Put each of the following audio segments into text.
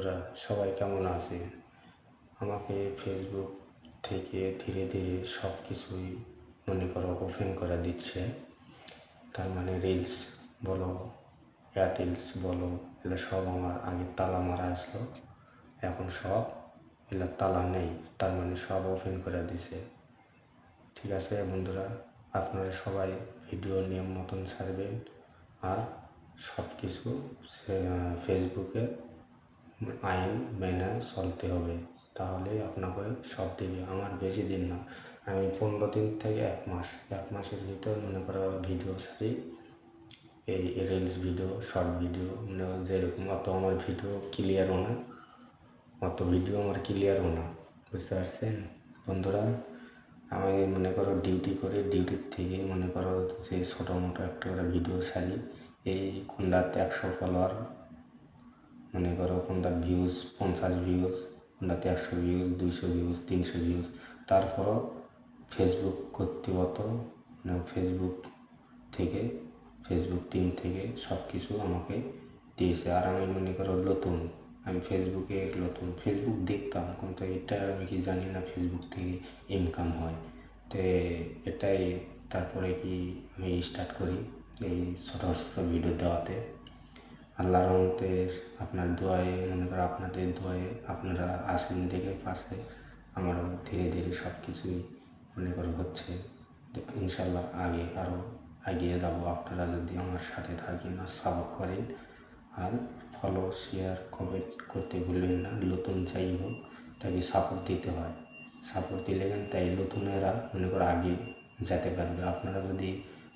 বন্ধুরা, সবাই কেমন আছে আমাকে ফেসবুক থেকে ধীরে ধীরে সব কিছুই মনে করো ওপেন করে দিচ্ছে। তার মানে রিলস বলো এয়ারটেলস বলো, এগুলো সব আমার আগে তালা মারা আসলো। এখন সব এগুলো তালা নেই, তার মানে সব ওপেন করে দিছে। ঠিক আছে বন্ধুরা, আপনারা সবাই ভিডিও নিয়ম মতন ছাড়বেন। আর সব কিছু ফেসবুকে আইন মেনে চলতে হবে। তাহলে আপনাকে সব দিবে আমার বেশি দিন না, আমি পনেরো দিন থেকে এক মাস, এক মাসের ভিতর মনে করো ভিডিও ছাড়ি এই রিলস ভিডিও শর্ট ভিডিও মানে যেরকম, অত আমার ভিডিও ক্লিয়ারও না, অত ভিডিও আমার ক্লিয়ারও না, বুঝতে পারছেন? বন্ধুরা, আমি মনে করো ডিউটি করে ডিউটির থেকে মনে করো যে ছোটো মোটো একটা করে ভিডিও ছাড়ি এই কোনটাতে একশো ফলোয়ার মনে করো কোনটা ভিউজ পঞ্চাশ ভিউজ কোনটাতে একশো ভিউজ দুইশো ভিউজ তিনশো ভিউজ তারপরও ফেসবুক কর্তৃপক্ষ মানে ফেসবুক থেকে ফেসবুক টিম থেকে সব কিছু আমাকে দিয়েছে। আর আমি মনে করো নতুন, আমি ফেসবুকে নতুন ফেসবুক দেখতাম, কিন্তু এটা আমি কি জানি না ফেসবুক থেকে ইনকাম হয়। তো এটাই, তারপরে কি আমি স্টার্ট করি এই ছোটো ছোটো ভিডিও দেওয়াতে। আল্লাহর রহমতে আপনার দোয়ায়, মনে করো আপনাদের দোয়ায় আপনারা আসেন দেখে পাশে। আমার ধীরে ধীরে সব কিছুই মনে করো হচ্ছে। ইনশাল্লাহ আগে আরও এগিয়ে যাব। আপনারা যদি আমার সাথে থাকেন আর সাপোর্ট করেন, আর ফলো শেয়ার কমেন্ট করতে ভুলবেন না। নতুন যাই হোক, তাকে সাপোর্ট দিতে হয়। সাপোর্ট দিলে তাই নতুনেরা মনে করো আগে যেতে পারবে। আপনারা যদি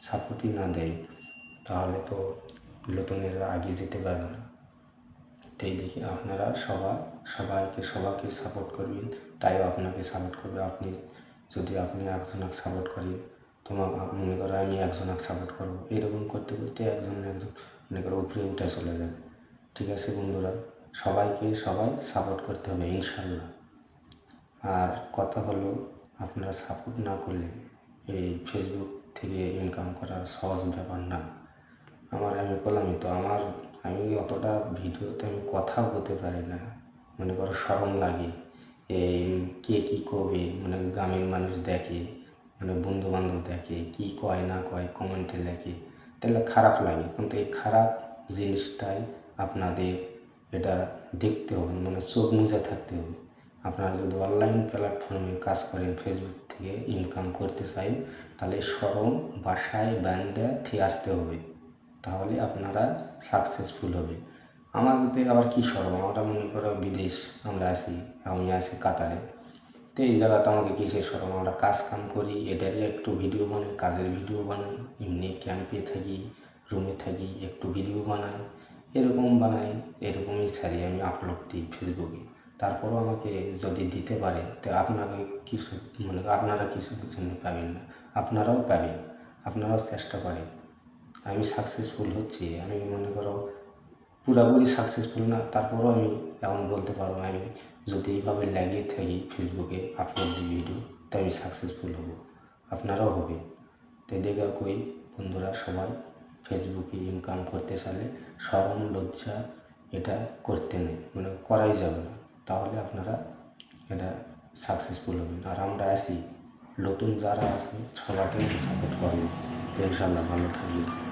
সাপোর্টই না দেয় তাহলে তো নতুনেরা আগে যেতে পারবে না। তাই দেখি আপনারা সবাই, সবাইকে সবাইকে সাপোর্ট করবেন। তাইও আপনাকে সাপোর্ট করবে। আপনি যদি আপনি একজনকে সাপোর্ট করেন, তোমার মনে করো আমি একজনকে সাপোর্ট করব। এরকম করতে করতে একজন একজন মনে করো উপরে উঠে চলে যাবে। ঠিক আছে বন্ধুরা? সবাইকে সবাই সাপোর্ট করতে হবে ইনশাল্লাহ আর কথা হলো, আপনারা সাপোর্ট না করলে এই ফেসবুক থেকে ইনকাম করা সহজ ব্যাপার না। আমার আমি করলামই তো আমার, আমি অতটা ভিডিওতে আমি কথাও বলতে পারি না। মনে করো সরম লাগে। এই কে কী করবে? মানে গ্রামের মানুষ দেখে মানে বন্ধু বান্ধব দেখে, কী কয় না কয় কমেন্টে লেখে। তাহলে খারাপ লাগে। কিন্তু এই খারাপ জিনিসটাই আপনাদের এটা দেখতে হবে মানে চোখ মুজে থাকতে হবে। আপনারা যদি অনলাইন প্ল্যাটফর্মে কাজ করেন ফেসবুক থেকে ইনকাম করতে চাই, তাহলে সরম বাসায় ব্যান্ডে থেকে আসতে হবে। তাহলে আপনারা সাকসেসফুল হবে। আমাদের আবার কী সরম আমরা মনে করো বিদেশ, আমরা আছি, আমি আছি কাতারে। তো এই জায়গাতে আমাকে কিসের সরম আমরা কাজ কাম করি, এটারই একটু ভিডিও বানাই, কাজের ভিডিও বানাই, এমনি ক্যাম্পে থাকি রুমে থাকি, একটু ভিডিও বানাই, এরকম বানাই, এরকমই ছাড়ি আমি আপলোড দিই ফেসবুকে তারপরও আমাকে যদি দিতে পারে, তো আপনাকে কিছু মানে আপনারা কিছু জন্য পাবেন না, আপনারাও পাবেন, আপনারাও চেষ্টা করেন। আমি সাকসেসফুল হচ্ছি, আমি মনে করো পুরোপুরি সাকসেসফুল না, তারপরও আমি এখন বলতে পারব আমি, যদি এইভাবে লাগিয়ে থাকি ফেসবুকে আপলোড দিই ভিডিও তো আমি সাকসেসফুল হব। আপনারাও হবে তাই দেখা কই, বন্ধুরা সবাই, ফেসবুকে ইনকাম করতে চাইলে সরম লজ্জা এটা করতে নেই মানে করাই যাবে না। তাহলে আপনারা এটা সাকসেসফুল হবেন। আর আমরা আছি, নতুন যারা আছে, সবাইকে সাপোর্ট করবেন। তো ইনশাল্লাহ ভালো থাকবেন।